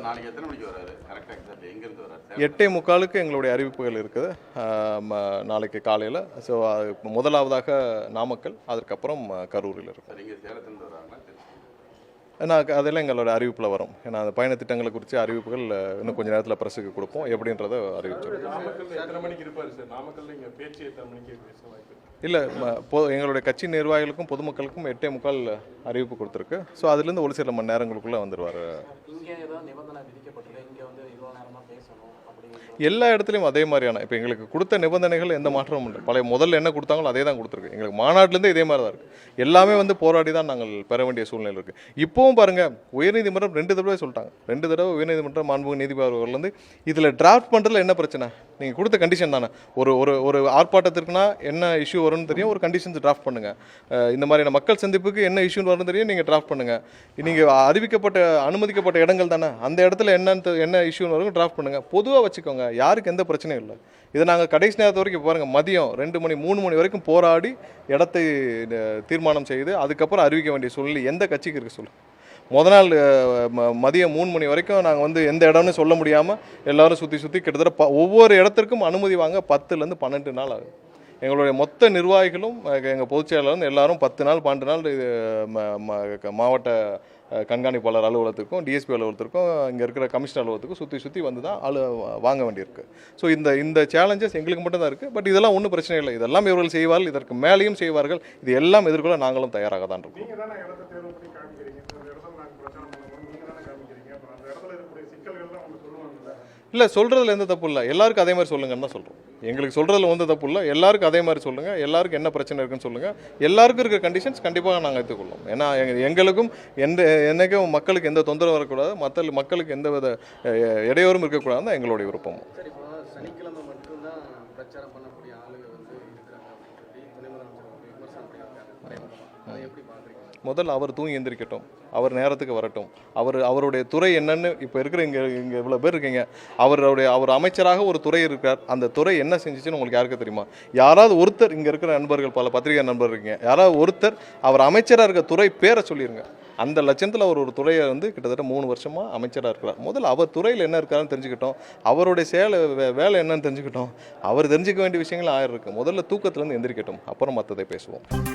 நாளைக்கு எத்தனை மணிக்கு வராரு கரெக்டாக எக்ஸாக்ட் எங்கேருந்து வராரு எட்டே முக்காலுக்கு எங்களுடைய அறிவிப்புகள் இருக்குது. நாளைக்கு காலையில். ஸோ முதலாவதாக நாமக்கல் அதுக்கப்புறம் அஹ், கரூரில் இருக்கும். சேலத்துலேருந்து வராங்களா நான் அதெல்லாம் எங்களோட அறிவிப்பில் வரும். ஏன்னா அந்த பயண திட்டங்களை குறித்து அறிவிப்புகள் இன்னும் கொஞ்ச நேரத்தில் ப்ரெஸ்ஸுக்கு கொடுப்போம். எப்படின்றத இருக்கு? இல்லை பொ எங்களுடைய கட்சி நிர்வாகிகளுக்கும் பொதுமக்களுக்கும் எட்டே முக்கால் அறிவிப்பு கொடுத்துருக்கு. ஸோ அதுலேருந்து ஒரு சில மணி நேரங்களுக்குள்ளே வந்துடுவார் இங்கே ஏதாவது நிபந்தனை விதிக்கப்பட்டிருக்கு? இங்கே வந்து இவ்வளோ நேரமாக பேசணும். எல்லா இடத்துலையும் அதே மாதிரியான. இப்போ எங்களுக்கு கொடுத்த நிபந்தனைகள் எந்த மாற்றமும் இல்லை. பழைய முதல்ல என்ன கொடுத்தாங்களோ அதே தான் கொடுத்துருக்கு. எங்களுக்கு மாநாட்டிலேருந்து இதே மாதிரி தான் இருக்குது எல்லாமே வந்து போராடி தான் நாங்கள் பெற வேண்டிய சூழ்நிலை இருக்குது இப்போவும் பாருங்கள் உயர்நீதிமன்றம் ரெண்டு தடவை சொல்லிட்டாங்க. ரெண்டு தடவை உயர்நீதிமன்றம் மாண்புமிகு நீதிபதி அவர்கள் வந்து இதில் டிராஃப்ட் பண்ணுறதுல என்ன பிரச்சனை? நீங்கள் கொடுத்த கண்டிஷன் தானே. ஒரு ஒரு ஒரு ஆர்ப்பாட்டத்திற்குனா என்ன இஷ்யூ வரும்னு தெரியும் ஒரு கண்டிஷன்ஸ் டிராஃப்ட் பண்ணுங்கள் இந்த மாதிரியான மக்கள் சந்திப்புக்கு என்ன இஷ்யூன்னு வரும்னு தெரியும் நீங்கள் டிராஃப்ட் பண்ணுங்கள் நீங்கள் அறிவிக்கப்பட்ட அனுமதிக்கப்பட்ட இடங்கள் தானே. அந்த இடத்துல என்னன்னு என்ன இஷ்யூன்னு வரும் டிராஃப்ட் பண்ணுங்கள் பொதுவாக வச்சுக்கோங்க யாருக்கு எந்த பிரச்சனையும் இல்லை. இதை நாங்கள் கடைசி நேரத்து வரைக்கும் பாருங்கள் மதியம் ரெண்டு மணி மூணு மணி வரைக்கும் போராடி இடத்தை தீர்மானம் செய்து அதுக்கப்புறம் அறிவிக்க வேண்டிய சூழ்நிலை எந்த கட்சிக்கு இருக்குது சொல்லு முத நாள் ம- மதியம் மூணு மணி வரைக்கும் நாங்கள் வந்து எந்த இடம்னு சொல்ல முடியாமல் எல்லாரும் சுற்றி சுற்றி கிட்டத்தட்ட ப ஒவ்வொரு இடத்திற்கும் அனுமதி வாங்க பத்துலேருந்து பன்னெண்டு நாள் ஆகுது. எங்களுடைய மொத்த நிர்வாகிகளும் எங்கள் பொதுச் செயலாளரும் எல்லாரும் பத்து நாள் பன்னெண்டு நாள் இது மாவட்ட கண்காணிப்பாளர் அலுவலகத்துக்கும் டிஎஸ்பி அலுவலகத்திற்கும் இங்கே இருக்கிற கமிஷனர் அலுவலகத்துக்கும் சுற்றி சுற்றி வந்து தான் அலு வாங்க வேண்டியிருக்கு. ஸோ இந்த இந்த சேலஞ்சஸ் எங்களுக்கு மட்டும் தான் இருக்குது பட் இதெல்லாம் ஒன்றும் பிரச்சனை இல்லை. இதெல்லாம் இவர்கள் செய்வார்கள் இதற்கு மேலேயும் செய்வார்கள். இது எல்லாம் எதிர்கொள்ள நாங்களும் தயாராக தான் இருக்கோம். தானே தேர்வு பண்ணி காமிக்கிறீங்க. இடத்துல இருக்கக்கூடிய சிக்கல்கள் இல்லை சொல்கிறதுல எந்த தப்பு இல்லை. எல்லாருக்கும் அதே மாதிரி சொல்லுங்கன்னு தான் சொல்கிறோம் எங்களுக்கு சொல்கிறதுல வந்து தப்பு இல்லை. எல்லாருக்கும் அதே மாதிரி சொல்லுங்கள் எல்லாருக்கும் என்ன பிரச்சனை இருக்குன்னு சொல்லுங்கள் எல்லாருக்கும் இருக்கிற கண்டிஷன்ஸ் கண்டிப்பாக நாங்கள் எடுத்துக்கொள்ளோம். ஏன்னா எங்களுக்கும் எந்த என்றைக்கும் மக்களுக்கு எந்த தொந்தரவு வரக்கூடாது. மற்ற மக்களுக்கு எந்த வித இடையூறும் இருக்கக்கூடாதுன்னு தான் எங்களுடைய விருப்பமும் சனிக்கிழமை மட்டும்தான் பிரச்சாரம் பண்ண முதல்ல அவர் தூங்கி எந்திரிக்கட்டும். அவர் நேரத்துக்கு வரட்டும். அவர் அவருடைய துறை என்னன்னு இப்போ இருக்கிற இங்கே இங்கே இவ்வளோ பேர் இருக்கீங்க. அவருடைய அவர் அமைச்சராக ஒரு துறை இருக்கார். அந்த துறை என்ன செஞ்சுச்சுன்னு உங்களுக்கு யாருக்கு தெரியுமா? யாராவது ஒருத்தர் இங்கே இருக்கிற நண்பர்கள் பல பத்திரிகை நண்பர் இருக்கீங்க. யாராவது ஒருத்தர் அவர் அமைச்சராக இருக்க துறை பேரை சொல்லிடுங்க அந்த லட்சத்தில் அவர் ஒரு துறையை வந்து கிட்டத்தட்ட மூணு வருஷமாக அமைச்சராக இருக்கிறார். முதல்ல அவர் துறையில் என்ன இருக்காருன்னு தெரிஞ்சுக்கிட்டோம். அவருடைய சேலை வே- வேலை என்னன்னு தெரிஞ்சுக்கிட்டோம். அவர் தெரிஞ்சுக்க வேண்டிய விஷயங்கள் ஆயிரம் இருக்கு. முதல்ல தூக்கத்துலேருந்து எந்திரிக்கட்டும். அப்புறம் மற்றதை பேசுவோம்.